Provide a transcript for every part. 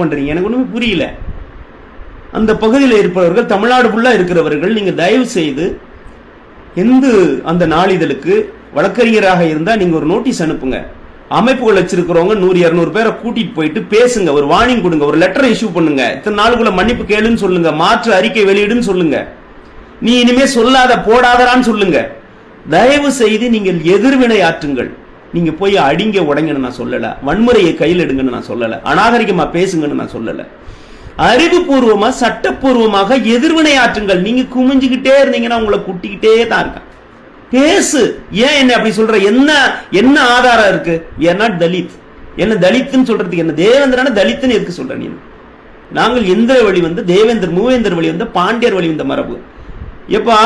பண்றீங்க. எனக்கு ஒண்ணுமே புரியல. அந்த பகுதியில் இருப்பவர்கள் தமிழ்நாடு ஃபுல்லா இருக்கிறவர்கள் நீங்கள் தயவு செய்து எந்த அந்த நாளிதழுக்கு வழக்கறிஞராக இருந்தா நீங்க ஒரு நோட்டீஸ் அனுப்புங்க. அமைப்புகள் வச்சிருக்கிறவங்க நூறு இரநூறு பேரை கூட்டிட்டு போயிட்டு பேசுங்க. ஒரு வார்னிங் கொடுங்க. ஒரு லெட்டர் இஷ்யூ பண்ணுங்க. இத்தனை நாளுக்குள்ள மன்னிப்பு கேளுன்னு சொல்லுங்க. மாற்று அறிக்கை வெளியிடுன்னு சொல்லுங்க. நீ இனிமே சொல்லாத போடாதரான்னு சொல்லுங்க. தயவு செய்து நீங்கள் எதிர்வினை ஆற்றுங்கள் நீங்க போய் அடிங்க உடைங்கன்னு நான் சொல்லல. வன்முறையை கையில் எடுங்கன்னு நான் சொல்லல. அநாகரிகமா பேசுங்கன்னு நான் சொல்லல. அறிவுபூர்வமா சட்டப்பூர்வமாக எதிர்வினை ஆற்றுங்கள். நீங்க குமிஞ்சுக்கிட்டே இருந்தீங்கன்னா உங்களை குட்டிக்கிட்டே தான் இருக்கான். பேசு. ஏன் என்ன அப்படி சொல்ற? என்ன என்ன ஆதாரம் இருக்கு? ஏன்னா தலித் என்ன தலித்துன்னு சொல்றதுக்கு என்ன? தேவேந்திரன தலித்துன்னு எதுக்கு சொல்ற நீ? நாங்கள் எந்திர வழி வந்து தேவேந்தர் மூவேந்தர் வழி வந்து பாண்டியர் வழி வந்த மரபு. எப்பா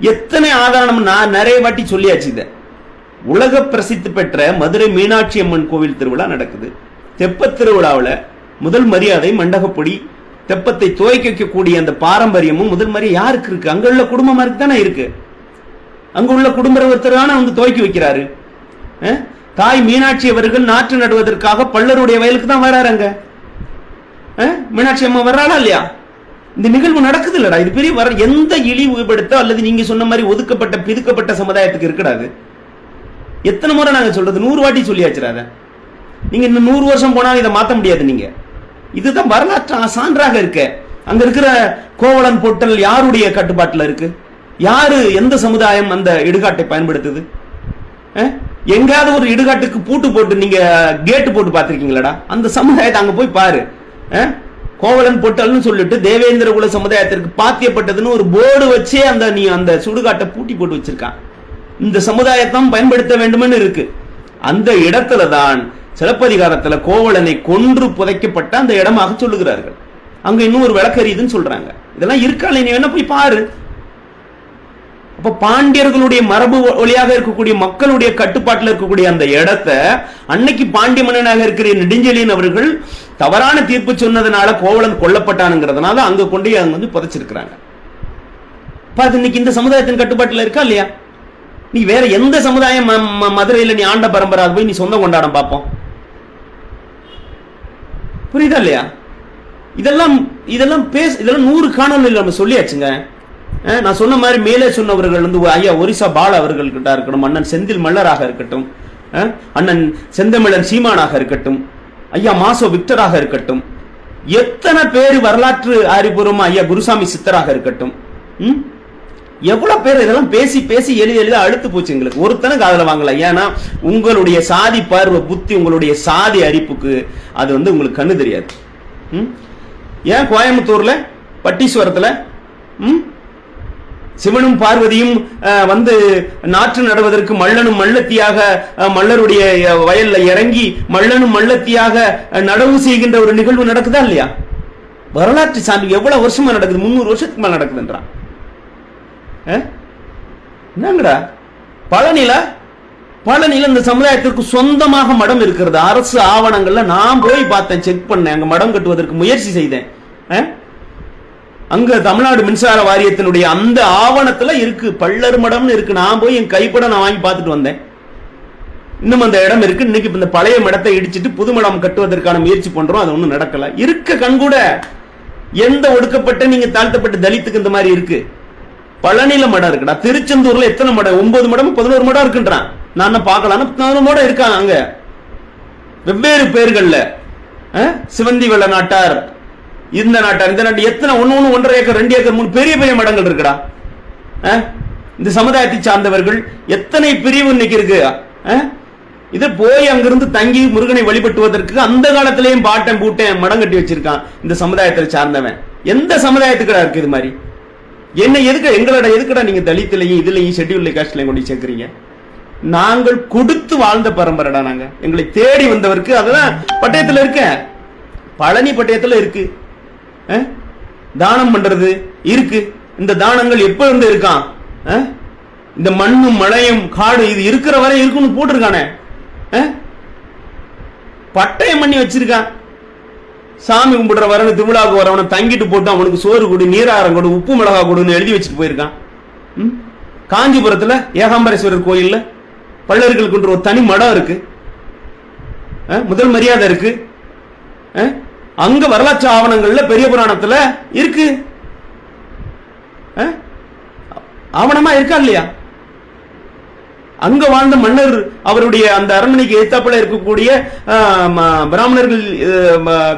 எத்தனை ஆதாரம் நான் நிறைய வாட்டி சொல்லியாச்சு இதை. உலக பிரசித்தி பெற்ற மதுரை மீனாட்சி அம்மன் கோவில் திருவிழா நடக்குது. தெப்பத் திருவிழாவில் முதல் மரியாதை மண்டகப்பொடி தெப்பத்தை துவைக்க வைக்கக்கூடிய அந்த பாரம்பரியமும் முதல் மரியாதை யாருக்கு இருக்கு? அங்க உள்ள குடும்பமாருக்கு தானே இருக்கு. அங்க உள்ள குடும்ப ஒருத்தரான வந்து துவக்கி வைக்கிறாரு. தாய் மீனாட்சி அவர்கள் நாற்று நடுவதற்காக பல்லருடைய வயலுக்கு தான் வராரு அங்க. மீனாட்சி அம்மா வர்றாளா இல்லையா? இந்த நிகழ்வு நடக்குது இல்லடா. இது பெரிய வர எந்த இழிவுபடுத்த அல்லது நீங்க சொன்ன மாதிரி ஒதுக்கப்பட்ட பிதுக்கப்பட்ட சமுதாயத்துக்கு இருக்கடாது. எத்தனை முறை நாங்கள் சொல்கிறது நூறு வாட்டி சொல்லியாச்சிராத நீங்கள் இன்னும் நூறு வருஷம் போனாலும் இதை மாற்ற முடியாது நீங்கள் இதுதான் வரலாற்று சான்றாக இருக்க. அங்கே இருக்கிற கோவலன் பொட்டல் யாருடைய கட்டுப்பாட்டில் இருக்கு? யாரு எந்த சமுதாயம் அந்த இடுகாட்டை பயன்படுத்துது? அஹ்? எங்கேயாவது ஒரு இடுகாட்டுக்கு பூட்டு போட்டு நீங்க கேட்டு போட்டு பார்த்துருக்கீங்களாடா? அந்த சமுதாயத்தை அங்க போய் பாரு. கோவலன் பொட்டல்னு சொல்லிட்டு தேவேந்திர குல சமுதாயத்திற்கு பாத்தியப்பட்டதுன்னு ஒரு போர்டு வச்சே அந்த நீ அந்த சுடுகாட்டை பூட்டி போட்டு வச்சிருக்கான். இந்த சமுதாயத்தான் பயன்படுத்த வேண்டும்னு இருக்கு. அந்த இடத்துல தான் சிலப்பதிகாரத்துல கோவலனை கொன்று புதைக்கப்பட்ட அந்த இடமாக சொல்லுகிறார்கள். அங்க இன்னும் ஒரு விளக்கறியுதுன்னு சொல்றாங்க. இதெல்லாம் இருக்கால நீ வேணா போய் பாரு. அப்ப பாண்டியர்களுடைய மரபு வழியாக இருக்கக்கூடிய மக்களுடைய கட்டுப்பாட்டில் இருக்கக்கூடிய அந்த இடத்த அன்னைக்கு பாண்டிய மன்னனாக இருக்கிற நெடுஞ்செழியன் அவர்கள் தவறான தீர்ப்பு சொன்னதுனால கோவலன் கொல்லப்பட்டானுங்கிறதுனால அங்க கொண்டு அங்க வந்து புதைச்சிருக்கிறாங்க. அப்ப இன்னைக்கு இந்த சமுதாயத்தின் கட்டுப்பாட்டில் இருக்கா இல்லையா? நீ வேற எந்த சமுதாயம் ம- ம- நீ ஆண்ட பரம்பரை அது போய் நீ சொந்தம் கொண்டாடம் பார்ப்போம் புரியுதா இல்லையா? இதெல்லாம் இதெல்லாம் பேச இதெல்லாம் நூறு காணொலியில் நம்ம சொல்லியாச்சுங்க. நான் சொன்ன மாதிரி மேலே சொன்னவர்கள் வந்து ஐயா ஒரிசா பால அவர்கள் கிட்ட இருக்கட்டும் அண்ணன் செந்தில் மல்லராக இருக்கட்டும் அண்ணன் செந்தமிழன் சீமானாக இருக்கட்டும் ஐயா மாசோ விக்டராக இருக்கட்டும் எத்தனை பேர் வரலாற்று அறிவுபூர்வமா ஐயா குருசாமி சித்தராக இருக்கட்டும் எவ்வளோ பேர் இதெல்லாம் பேசி பேசி எழுதி எழுதி அழுத்து போச்சு எங்களுக்கு. ஒருத்தனுக்கு அதுல வாங்கல. ஏன்னா உங்களுடைய சாதி பார்வை புத்தி உங்களுடைய சாதி அரிப்புக்கு அது வந்து உங்களுக்கு கண்ணு தெரியாது. ம்? ஏன் கோயம்புத்தூர்ல? பட்டீஸ்வரத்துல? ம்? சிவனும் பார்வதியும் வந்து நாற்று நடுவதற்கு மல்லனும் மல்லத்தியாக மல்லருடைய வயல்ல இறங்கி மல்லனும் மல்லத்தியாக நடவு செய்கின்ற ஒரு நிகழ்வு நடக்குதா இல்லையா? வரலாற்று சான்று எவ்வளவு வருஷமா நடக்குது? முந்நூறு வருஷத்துக்கு மேல நடக்குதுன்றான். என்னங்கடா? பழனியில பழனியில இந்த சமுதாயத்திற்கு சொந்தமாக மடம் இருக்கிறது. அரசு ஆவணங்கள்ல நான் போய் பார்த்தேன் செக் பண்ணேன். அங்க மடம் கட்டுவதற்கு முயற்சி செய்தேன். அங்க தமிழ்நாடு மின்சார வாரியத்தினுடைய அந்த ஆவணத்துல இருக்கு. பள்ளர் மடம்னு இருக்கு. நான் போய் என் கைப்பட நான் வாங்கி பார்த்துட்டு வந்தேன். இன்னும் அந்த இடம் இருக்கு. இன்னைக்கு இந்த பழைய மடத்தை இடிச்சிட்டு புது மடம் கட்டுவதற்கான முயற்சி பண்றோம். அது ஒண்ணும் நடக்கல. இருக்க கண்கூட எந்த ஒடுக்கப்பட்ட நீங்க தாழ்த்தப்பட்ட தலித்துக்கு இந்த மாதிரி இருக்கு. பழனியில மடம் இருக்குடா திருச்செந்தூர்ல எத்தனை மடம்? ஒன்பது மடம் பதினோரு மடம் இருக்குன்றான். நான் பார்க்கலாம் பதினோரு மடம் இருக்காங்க அங்க. வெவ்வேறு பேர்கள்ல. சிவந்தி வெள்ள நாட்டார் இந்த நாட்டார் இந்த நாட்டு எத்தனை ஒன்று ஒண்ணு ஒன்றரை ஏக்கர் ரெண்டு ஏக்கர் மூணு பெரிய பெரிய மடங்கள் இருக்குடா. இந்த சமுதாயத்தை சார்ந்தவர்கள் எத்தனை பிரிவு இன்னைக்கு இருக்கு? இது போய் அங்கிருந்து தங்கி முருகனை வழிபட்டுவதற்கு அந்த காலத்திலேயும் பாட்டன் பூட்டன் மடம் கட்டி வச்சிருக்கான் இந்த சமுதாயத்தை சார்ந்தவன். எந்த சமுதாயத்துக்கு இருக்கு இது மாதிரி? என்ன எதுக்கு எங்களோட எதுக்குடா நீங்க தலித்துலையும் இதுலையும் ஷெட்யூல் காஸ்ட்லையும் கொண்டு சேர்க்குறீங்க? நாங்கள் கொடுத்து வாழ்ந்த பரம்பரைடா நாங்க. எங்களை தேடி வந்தவருக்கு அதெல்லாம் பட்டயத்துல இருக்க. பழனி பட்டயத்துல இருக்கு. தானம் பண்றது இருக்கு. இந்த தானங்கள் எப்ப இருந்து இருக்கான் இந்த மண்ணும் மழையும் காடு இது இருக்கிற வரை இருக்குன்னு போட்டிருக்கானே. பட்டயம் பண்ணி வச்சிருக்கான். சாமி கும்பிடுற வரவன திருவிழாவுக்கு வரவன தங்கிட்டு போட்டு அவனுக்கு சோறு கொடு நீராரம் கொடு உப்பு மிளகா கொடுன்னு எழுதி வச்சுட்டு போயிருக்கான். ம்? காஞ்சிபுரத்துல ஏகாம்பரேஸ்வரர் கோயில்ல பள்ளர்களுக்கு ஒரு தனி மடம் இருக்கு. முதல் மரியாதை இருக்கு. அங்க வரலாற்று ஆவணங்கள்ல பெரிய புராணத்துல இருக்கு? ஆவணமா இருக்கா இல்லையா? அங்க வாழ்ந்த மன்னர் அவருடைய அந்த அரண்மனைக்கு எத்தாப்புல இருக்கக்கூடிய ஆஹ், பிராமணர்கள்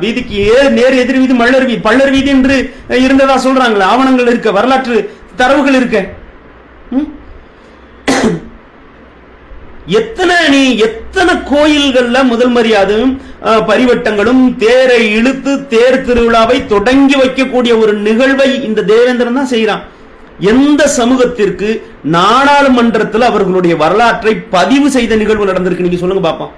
வீதிக்கு நேர் எதிர் வீதி மல்லர் வீதி பள்ளர் வீதி என்று இருந்ததா சொல்றாங்களே ஆவணங்கள் இருக்க வரலாற்று தரவுகள் இருக்க ம்? எத்தனை நீ எத்தனை கோயில்கள்ல முதல் மரியாதையும் பரிவட்டங்களும் தேரை இழுத்து தேர் திருவிழாவை தொடங்கி வைக்கக்கூடிய ஒரு நிகழ்வை இந்த தேவேந்திரன் தான் செய்யறான் எந்த சமூகத்திற்கு நாடாளுமன்றத்தில் அவர்களுடைய வரலாற்றை பதிவு செய்த நிகழ்வு நடந்திருக்கு நீங்க சொல்லுங்க பாப்போம்.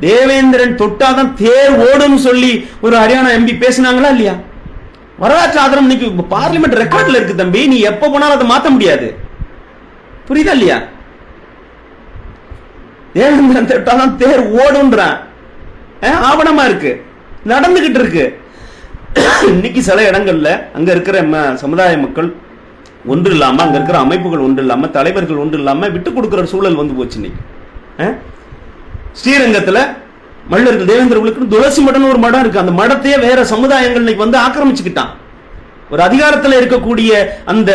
தேவேந்திரன் தொட்டாதான் தேர் ஓடும் சொல்லி ஒரு ஹரியானா எம்பி பேசினாங்களா இல்லையா? வரலாற்று ஆதாரம் இன்னைக்கு பார்லிமெண்ட் ரெக்கார்ட்ல இருக்கு தம்பி நீ எப்ப போனாலும் அதை மாத்த முடியாது. புரியுதா இல்லையா? தேவேந்திரன் தொட்டாதான் தேர் ஓடுன்றான். ஆவணமா இருக்கு. நடந்துகிட்டு இருக்கு. இன்னைக்கு சில இடங்கள்ல அங்க இருக்கிற ம- சமுதாய மக்கள் ஒன்று இல்லாமல் அங்கே இருக்கிற அமைப்புகள் ஒன்று இல்லாமல் தலைவர்கள் ஒன்று இல்லாமல் விட்டு கொடுக்குற சூழல் வந்து போச்சு இன்னைக்கு. ஸ்ரீரங்கத்தில் ஸ்ரீரங்கத்துல மல்லர்கள் தேவேந்திரர்களுக்கு துளசி மடம்னு ஒரு மடம் இருக்கு. அந்த மடத்தையே வேற சமுதாயங்கள் இன்னைக்கு வந்து ஆக்கிரமிச்சுக்கிட்டான். ஒரு அதிகாரத்தில் இருக்கக்கூடிய அந்த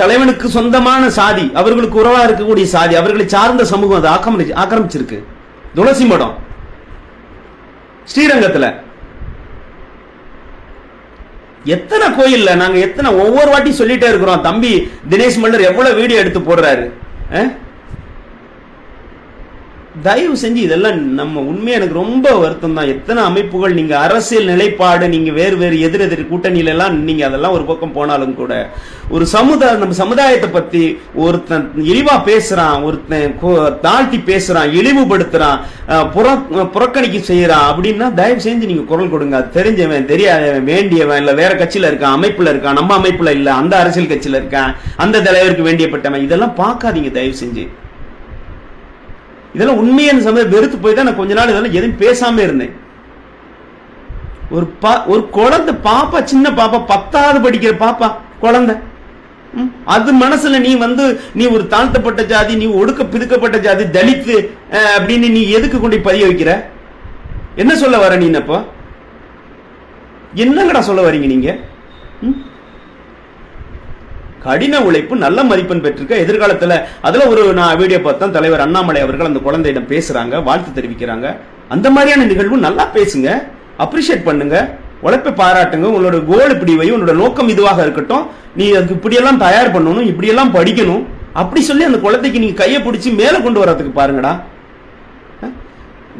தலைவனுக்கு சொந்தமான சாதி அவர்களுக்கு உறவா இருக்கக்கூடிய சாதி அவர்களை சார்ந்த சமூகம் அதை ஆக்கிரமிச்சு ஆக்கிரமிச்சிருக்கு. துளசி மடம். ஸ்ரீரங்கத்தில் எத்தனை கோயில்ல நாங்க எத்தனை ஒவ்வொரு வாட்டி சொல்லிட்டே இருக்கிறோம் தம்பி தினேஷ் மல்லர் எவ்வளவு வீடியோ எடுத்து போடுறாரு தயவு செஞ்சு இதெல்லாம் நம்ம உண்மையா எனக்கு ரொம்ப வருத்தம் தான் எத்தனை அமைப்புகள் நீங்க அரசியல் நிலைப்பாடு நீங்க வேறு வேறு எதிர் எதிர் கூட்டணியில எல்லாம் நீங்க அதெல்லாம் ஒரு பக்கம் போனாலும் கூட ஒரு சமுதாய நம்ம சமுதாயத்தை பத்தி ஒருத்தன் இழிவா பேசுறான் ஒருத்தன் கோ- தாழ்த்தி பேசுறான் இழிவுபடுத்துறான் புற புறக்கணிக்க செய்யறான் அப்படின்னா தயவு செஞ்சு நீங்க குரல் கொடுங்க. அது தெரிஞ்சவன் தெரியாதவன் வேண்டியவன் இல்ல வேற கட்சியில இருக்கான் அமைப்புல இருக்கான் நம்ம அமைப்புல இல்ல அந்த அரசியல் கட்சியில இருக்கான் அந்த தலைவருக்கு வேண்டியப்பட்டவன் இதெல்லாம் பார்க்காதீங்க தயவு செஞ்சு. இதெல்லாம் உண்மையான சமயம் வெறுத்து போய் தான் நான் கொஞ்ச நாள் இதெல்லாம் எதுவும் பேசாம இருந்தேன். ஒரு பா ஒரு குழந்தை பாப்பா சின்ன பாப்பா பத்தாவது படிக்கிற பாப்பா குழந்தை. ம், அது மனசுல நீ வந்து நீ ஒரு தாழ்த்தப்பட்ட ஜாதி நீ ஒடுக்க பிதுக்கப்பட்ட ஜாதி தலித்து அப்படின்னு நீ எதுக்கு கொண்டு போய் பதிய வைக்கிற? என்ன சொல்ல வர நீ என்னப்பா என்னங்கடா சொல்ல வரீங்க நீங்க? ம்? கடின உழைப்பு நல்ல மதிப்பெண் பெற்றிருக்க. எதிர்காலத்தில் அதில் ஒரு நான் வீடியோ பார்த்தேன். தலைவர் அண்ணாமலை அவர்கள் அந்த குழந்தையிடம் பேசுகிறாங்க வாழ்த்து தெரிவிக்கிறாங்க. அந்த மாதிரியான நிகழ்வு நல்லா பேசுங்க அப்ரிஷியேட் பண்ணுங்க உழைப்பை பாராட்டுங்க. உங்களோட கோல் இப்படி வை உன்னோட நோக்கம் இதுவாக இருக்கட்டும். நீ அதுக்கு இப்படியெல்லாம் தயார் பண்ணணும் இப்படியெல்லாம் படிக்கணும். அப்படி சொல்லி அந்த குழந்தைக்கு நீங்கள் கையை பிடிச்சி மேலே கொண்டு வரதுக்கு பாருங்கடா. அஹ்?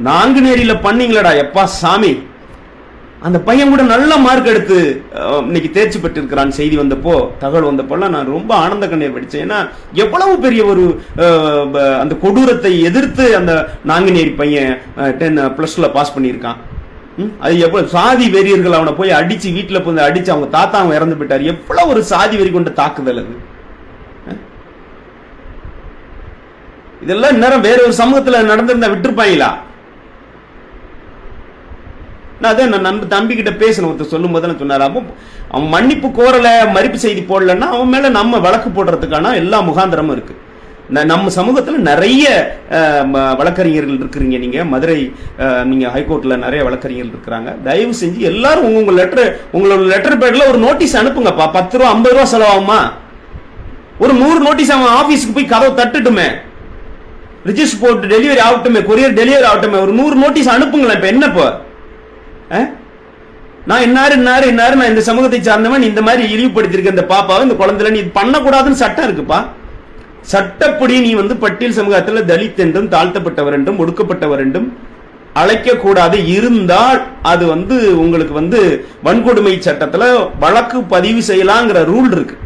நாங்குநேரியில பண்ணீங்களடா எப்பா சாமி. அந்த பையன் கூட நல்ல மார்க் எடுத்து இன்னைக்கு தேர்ச்சி பெற்றிருக்கிறான். செய்தி வந்தப்போ தகவல் வந்தப்போல்லாம் நான் ரொம்ப ஆனந்த கண்ணீர் படித்தேன் ஏன்னா எவ்வளவு பெரிய ஒரு ப- அந்த கொடூரத்தை எதிர்த்து அந்த நாங்குநேரி பையன் டென் பிளஸ் பாஸ் பண்ணியிருக்கான். ம், அது எவ்வளவு சாதி வெறியர்கள் அவனை போய் அடிச்சு வீட்டில் போய் அடிச்சு அவங்க தாத்தா அவன் இறந்து போயிட்டார். எவ்வளவு ஒரு சாதி வெறி கொண்ட தாக்குதல் அது. இதெல்லாம் இந்நேரம் வேற ஒரு சமூகத்தில் நடந்திருந்தா விட்டுருப்பாங்களா? நான் அதான் நான் நண்ப தம்பிக்கிட்ட பேசின ஒருத்தர் சொல்லும் போது சொன்னார். அப்போ அவன் மன்னிப்பு கோரலை மறுப்பு செய்தி போடலன்னா அவன் மேலே நம்ம வழக்கு போடுறதுக்கான எல்லா முகாந்திரமும் இருக்குது ந- நம்ம சமூகத்தில் நிறைய வழக்கறிஞர்கள் இருக்கிறீங்க நீங்கள் மதுரை நீங்கள் ஹைகோர்ட்டில் நிறைய வழக்கறிஞர்கள் இருக்கிறாங்க. தயவு செஞ்சு எல்லாரும் உங்கள் உங்கள் லெட்டர் உங்களோட லெட்டர் பேடில் ஒரு நோட்டீஸ் அனுப்புங்கப்பா பத்து ரூபா ஐம்பது ரூபா செலவாகுமா? ஒரு நூறு நோட்டீஸ் அவன் ஆஃபீஸுக்கு போய் கதவை தட்டுட்டுமே. ரிஜிஸ்டர் போட்டு டெலிவரி ஆகட்டுமே கொரியர் டெலிவரி ஆகட்டுமே. ஒரு நூறு நோட்டீஸ் அனுப்புங்களேன் இப்போ என்னப்போ நான் இன்னாரு இன்னாரு இன்னாரு நான் இந்த சமூகத்தை சார்ந்தவன் இந்த மாதிரி இழிவுபடுத்தியிருக்க இந்த பாப்பாவை இந்த குழந்தைல நீ இது பண்ணக்கூடாதுன்னு சட்டம் இருக்குப்பா. சட்டப்படி நீ வந்து பட்டியல் சமூகத்தில் தலித் என்றும் தாழ்த்தப்பட்டவர் என்றும் ஒடுக்கப்பட்டவர் என்றும் அழைக்க கூடாது இருந்தால் அது வந்து உங்களுக்கு வந்து வன்கொடுமை சட்டத்துல வழக்கு பதிவு செய்யலாங்கிற ரூல் இருக்கு.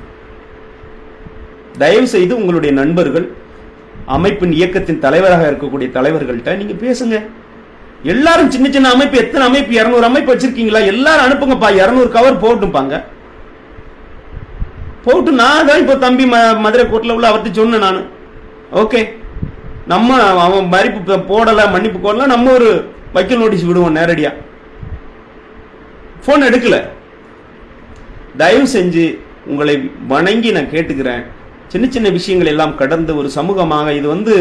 தயவு செய்து உங்களுடைய நண்பர்கள் அமைப்பின் இயக்கத்தின் தலைவராக இருக்கக்கூடிய தலைவர்கள்ட்ட நீங்க பேசுங்க. எல்லாரும் சின்ன சின்ன அமைப்பு எத்தனை அமைப்பு? இரநூறு அமைப்பு வச்சிருக்கீங்களா? எல்லாரும் அனுப்புங்கப்பா. இரநூறு கவர் போட்டுப்பாங்க போட்டு நான் தான் இப்போ தம்பி ம- மதுரை கோர்ட்டில் உள்ள அவர்கிட்ட சொன்னேன் நான். ஓகே நம்ம அவன் மறிப்பு போடலை மன்னிப்பு கோரல நம்ம ஒரு வக்கீல் நோட்டீஸ் விடுவோம் நேரடியாக ஃபோன் எடுக்கல. தயவு செஞ்சு உங்களை வணங்கி நான் கேட்டுக்கிறேன். சின்ன சின்ன விஷயங்கள் எல்லாம் கடந்து ஒரு சமூகமாக இது வந்து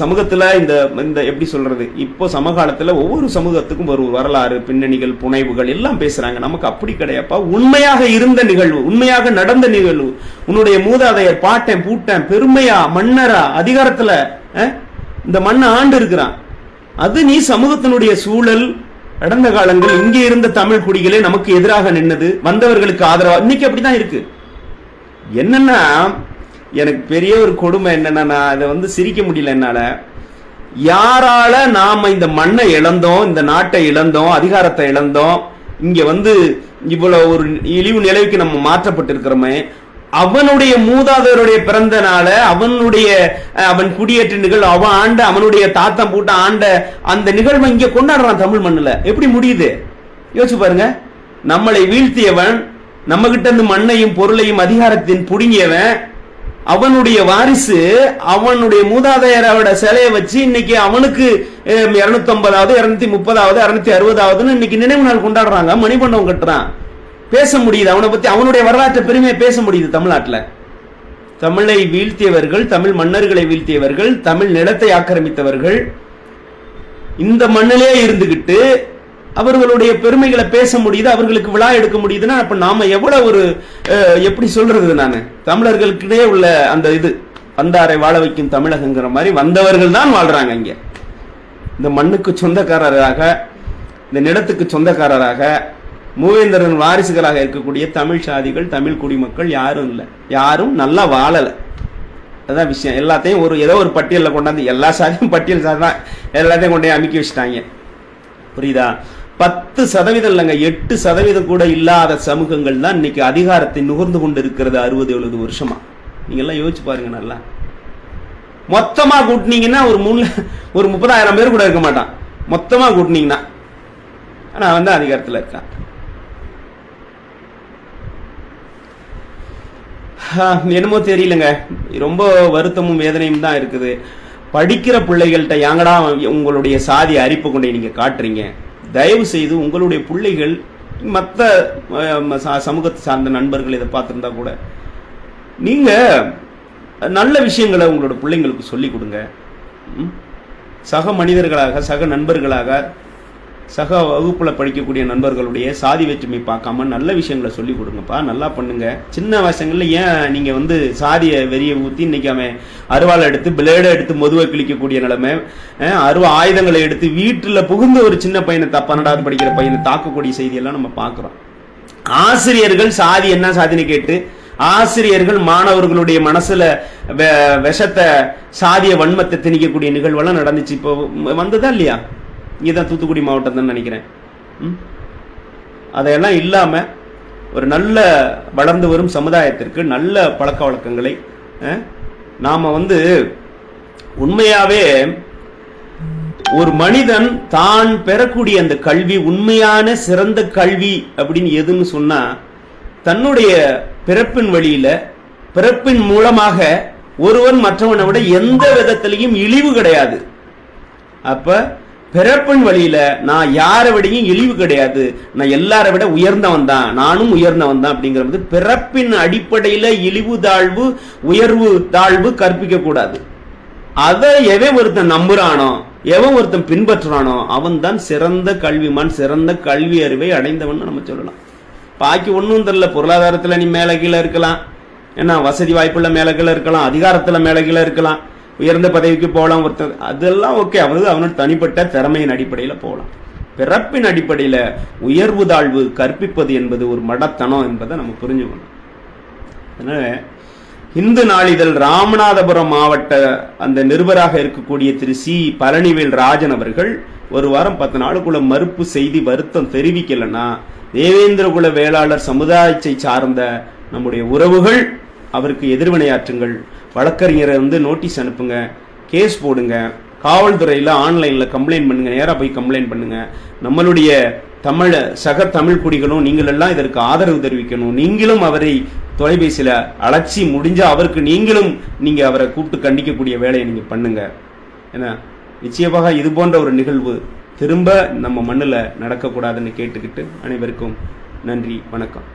சமூகத்தில் இந்த இந்த எப்படி சொல்றது? இப்போ சமகாலத்தில் ஒவ்வொரு சமூகத்துக்கும் ஒரு வரலாறு பின்னணிகள் புனைவுகள் எல்லாம் பேசுறாங்க. நமக்கு அப்படி கிடையாப்பா உண்மையாக இருந்த நிகழ்வு உண்மையாக நடந்த நிகழ்வு உன்னுடைய மூதாதையர் பாட்டேன் பூட்டேன் பெருமையா மன்னரா அதிகாரத்தில் இந்த மண்ணை ஆண்டு இருக்கிறான். அது நீ சமூகத்தினுடைய சூழல் கடந்த காலங்கள் இங்கே இருந்த தமிழ் குடிகளே நமக்கு எதிராக நின்னது வந்தவர்களுக்கு ஆதரவா இன்னைக்கு அப்படிதான் இருக்கு. என்னன்னா எனக்கு பெரிய ஒரு கொடுமை என்னன்னா நான் அதை வந்து சிரிக்க முடியல என்னால. யாரால நாம இந்த மண்ணை இழந்தோம் இந்த நாட்டை இழந்தோம் அதிகாரத்தை இழந்தோம் இங்க வந்து இவ்வளவு ஒரு இழிவு நிலைக்கு நம்ம மாற்றப்பட்டிருக்கிறோமே அவனுடைய மூதாதையருடைய பிறந்த நாள அவனுடைய அவன் குடியேற்ற நிகழ்வு அவன் ஆண்ட அவனுடைய தாத்தம் பூட்ட ஆண்ட அந்த நிகழ்வை இங்க கொண்டாடுறான் தமிழ் மண்ணுல. எப்படி முடியுது? யோசிச்சு பாருங்க. நம்மளை வீழ்த்தியவன் நம்ம கிட்ட இருந்து மண்ணையும் பொருளையும் அதிகாரத்தின் புடுங்கியவன் அவனுடைய வாரிசு அவனுடைய மூதாதையரோட சிலையை வச்சு இன்னைக்கு அவனுக்கு இருநூத்தி இரநூத்தி இருநூத்தி முப்பதாவது இருநூத்தி அறுபதாவதுன்னு இன்னைக்கு நினைவு நாள் கொண்டாடுறாங்க. மணிமண்டபம் கட்டுறான். பேச முடியுது. அவனை பத்தி அவனுடைய வரலாற்று பெருமையை பேச முடியுது தமிழ்நாட்டில். தமிழை வீழ்த்தியவர்கள் தமிழ் மன்னர்களை வீழ்த்தியவர்கள் தமிழ் நிலத்தை ஆக்கிரமித்தவர்கள் இந்த மண்ணிலே இருந்துகிட்டு அவர்களுடைய பெருமைகளை பேச முடியுது அவர்களுக்கு விழா எடுக்க முடியுதுன்னா அப்ப நாம எவ்வளவு ஒரு எப்படி சொல்றது நான்? தமிழர்களுக்கிடையே உள்ள அந்த இது வந்தாரை வாழ வைக்கும் தமிழகங்கிற மாதிரி வந்தவர்கள் தான் வாழ்றாங்க இங்க. இந்த மண்ணுக்கு சொந்தக்காரராக இந்த நிலத்துக்கு சொந்தக்காரராக மூவேந்தரன் வாரிசுகளாக இருக்கக்கூடிய தமிழ் சாதிகள் தமிழ் குடிமக்கள் யாரும் இல்லை. யாரும் நல்லா வாழலை. அதான் விஷயம். எல்லாத்தையும் ஒரு ஏதோ ஒரு பட்டியலில் கொண்டாந்து எல்லா சாதியும் பட்டியல் சாதி தான் எல்லாத்தையும் கொண்டு அமைக்க அமுக்கி வச்சுட்டாங்க. புரியுதா? பத்து சதவீதம் இல்லைங்க எட்டு சதவீதம் கூட இல்லாத சமூகங்கள் தான் இன்னைக்கு அதிகாரத்தை நுகர்ந்து கொண்டு இருக்கிறது அறுபது எழுபது வருஷமா. நீங்க எல்லாம் யோசிச்சு பாருங்க நல்லா. மொத்தமா கூட்டினீங்கன்னா ஒரு மூணு ஒரு முப்பதாயிரம் பேர் கூட இருக்க மாட்டான். மொத்தமா கூட்டினீங்கன்னா. ஆனா வந்து அதிகாரத்தில் இருக்கான். என்னமோ தெரியலங்க. ரொம்ப வருத்தமும் வேதனையும் தான் இருக்குது. படிக்கிற பிள்ளைகள்கிட்ட ஏங்கடா உங்களுடைய சாதி அரிப்பு கொண்டே நீங்க காட்டுறீங்க? தயவு செய்து உங்களுடைய பிள்ளைகள் மற்ற சமூகத்தை சார்ந்த நண்பர்கள் இதை பார்த்துருந்தா கூட நீங்கள் நல்ல விஷயங்களை உங்களோட பிள்ளைங்களுக்கு சொல்லிக் கொடுங்க ம்? சக மனிதர்களாக சக நண்பர்களாக சக வகுப்பில் படிக்கக்கூடிய நண்பர்களுடைய சாதி வேற்றுமை பார்க்காம நல்ல விஷயங்களை சொல்லி கொடுங்கப்பா நல்லா பண்ணுங்க. சின்ன வயசங்களில் ஏன் நீங்கள் வந்து சாதியை வெறிய ஊற்றி இன்னைக்கு அவன் அருவாளை எடுத்து பிளேடை எடுத்து மதுவை கிழிக்கக்கூடிய நிலைமை? அருவா ஆயுதங்களை எடுத்து வீட்டில் புகுந்து ஒரு சின்ன பையனை த- பன்னெண்டாவது படிக்கிற பையனை தாக்கக்கூடிய செய்தியெல்லாம் நம்ம பார்க்குறோம். ஆசிரியர்கள் சாதி என்ன சாதின்னு கேட்டு ஆசிரியர்கள் மாணவர்களுடைய மனசுல வெ- விஷத்தை சாதிய வன்மத்தை திணிக்கக்கூடிய நிகழ்வெல்லாம் நடந்துச்சு. இப்போ வந்ததா இல்லையா? இங்கதான் தூத்துக்குடி மாவட்டம் தான் நினைக்கிறேன். ம்? அதையெல்லாம் இல்லாமல் ஒரு நல்ல வளர்ந்து வரும் சமுதாயத்திற்கு நல்ல பழக்க வழக்கங்களை நாம் நாம வந்து உண்மையாகவே ஒரு மனிதன் தான் பெறக்கூடிய அந்த கல்வி உண்மையான சிறந்த கல்வி அப்படின்னு எதுன்னு சொன்னா தன்னுடைய பிறப்பின் வழியில பிறப்பின் மூலமாக ஒருவன் மற்றவனை விட எந்த விதத்திலையும் இழிவு கிடையாது. அப்ப பிறப்பின் வழியில நான் யாரை விடையும் இழிவு கிடையாது. நான் எல்லாரை விட உயர்ந்தவன் தான். நானும் உயர்ந்தவன் தான் அப்படிங்கிறது பிறப்பின் அடிப்படையில இழிவு தாழ்வு உயர்வு தாழ்வு கற்பிக்க கூடாது. அதை எவன் ஒருத்தன் நம்புறானோ எவன் ஒருத்தன் பின்பற்றுறானோ அவன் தான் சிறந்த கல்விமான் சிறந்த கல்வி அறிவை அடைந்தவன் நம்ம சொல்லலாம். பாக்கி ஒன்றும் தெரியல. பொருளாதாரத்துல நீ மேலே கீழே இருக்கலாம். ஏன்னா வசதி வாய்ப்புள்ள மேலே கீழே இருக்கலாம். அதிகாரத்துல மேல கீழே இருக்கலாம். உயர்ந்த பதவிக்கு போகலாம் ஒருத்தர் அதெல்லாம் ஓகே அவனது அவனோட தனிப்பட்ட திறமையின் அடிப்படையில போகலாம் பிறப்பின் அடிப்படையில உயர்வு தாழ்வு கற்பிப்பது என்பது ஒரு மடத்தனம் என்பதை நம்ம புரிஞ்சுக்கணும். அதனால இந்து நாளிதழ் ராமநாதபுரம் மாவட்ட அந்த நிருபராக இருக்கக்கூடிய திரு சி. பழனிவேல் ராஜன் அவர்கள் ஒரு வாரம் பத்து நாளுக்குள்ள மறுப்பு செய்தி வருத்தம் தெரிவிக்கலைன்னா தேவேந்திரகுல வேளாளர் சமுதாயத்தை சார்ந்த நம்முடைய உறவுகள் அவருக்கு எதிர்வினையாற்றுங்கள். வழக்கறிஞரை வந்து நோட்டீஸ் அனுப்புங்க கேஸ் போடுங்க காவல்துறையில் ஆன்லைனில் கம்ப்ளைண்ட் பண்ணுங்கள் நேராக போய் கம்ப்ளைண்ட் பண்ணுங்கள் நம்மளுடைய தமிழ சக தமிழ் குடிகளும் நீங்களெல்லாம் இதற்கு ஆதரவு தெரிவிக்கணும். நீங்களும் அவரை தொலைபேசியில் அழைச்சி முடிஞ்சால் அவருக்கு நீங்களும் நீங்கள் அவரை கூப்பிட்டு கண்டிக்கக்கூடிய வேலையை நீங்கள் பண்ணுங்கள் ஏன்னா நிச்சயமாக இது போன்ற ஒரு நிகழ்வு திரும்ப நம்ம மண்ணில் நடக்கக்கூடாதுன்னு கேட்டுக்கிட்டு அனைவருக்கும் நன்றி வணக்கம்.